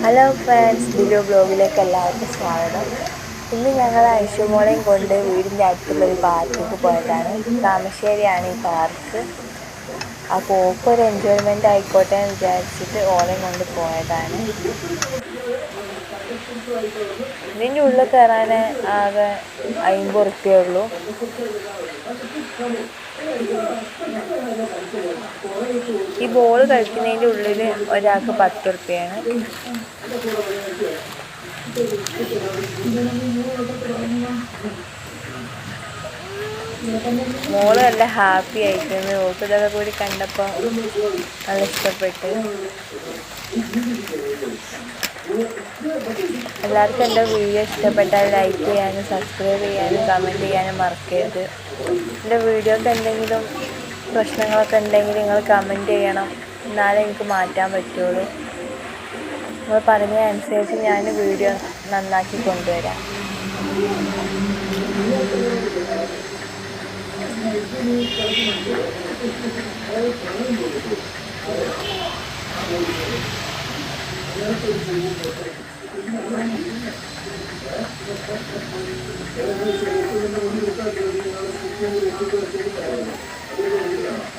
Hello friends video ബ്ലോഗിലേക്ക് എല്ലാവർക്കും സ്വാഗതം. ഇന്ന് ഞങ്ങൾ ഐഷുമോളെയും കൊണ്ട് വീടിന്റെ അടുത്തുള്ള ഒരു പാർക്കിലേക്ക് പോയതാണ്. താമശ്ശേരിയാണ് ഈ പാർക്ക്. അപ്പോൾ ഓക്ക് ഒരു എൻജോയ്മെന്റ് ആയിക്കോട്ടെ എന്ന് വിചാരിച്ചിട്ട് ഓളെയും കൊണ്ട് പോയതാണ്. ഇതിന്റെ ഉള്ളിൽ കയറാൻ ആകെ അമ്പത് ഉള്ളൂ. ഈ ബോൾ കളിക്കുന്നതിന്റെ ഉള്ളിൽ ഒരാൾക്ക് പത്ത് ഉറുപ്പ്യാണ്. മോൾ നല്ല ഹാപ്പി ആയിരിക്കുന്നു ഓൾക്ക് കൂടി കണ്ടപ്പോൾ നല്ല ഇഷ്ടപ്പെട്ട്. എല്ലാവർക്കും എന്റെ വീഡിയോ ഇഷ്ടപ്പെട്ടാൽ ലൈക്ക് ചെയ്യാനും സബ്സ്ക്രൈബ് ചെയ്യാനും കമന്റ് ചെയ്യാനും മറക്കരുത്. എന്റെ വീഡിയോക്ക് എന്തെങ്കിലും പ്രശ്നങ്ങളൊക്കെ ഉണ്ടെങ്കിൽ നിങ്ങൾ കമന്റ് ചെയ്യണം. എന്നാലേ എനിക്ക് മാറ്റാൻ പറ്റുള്ളൂ. നിങ്ങൾ പറഞ്ഞ അനുസരിച്ച് ഞാൻ വീഡിയോ നന്നാക്കി കൊണ്ടുവരാം.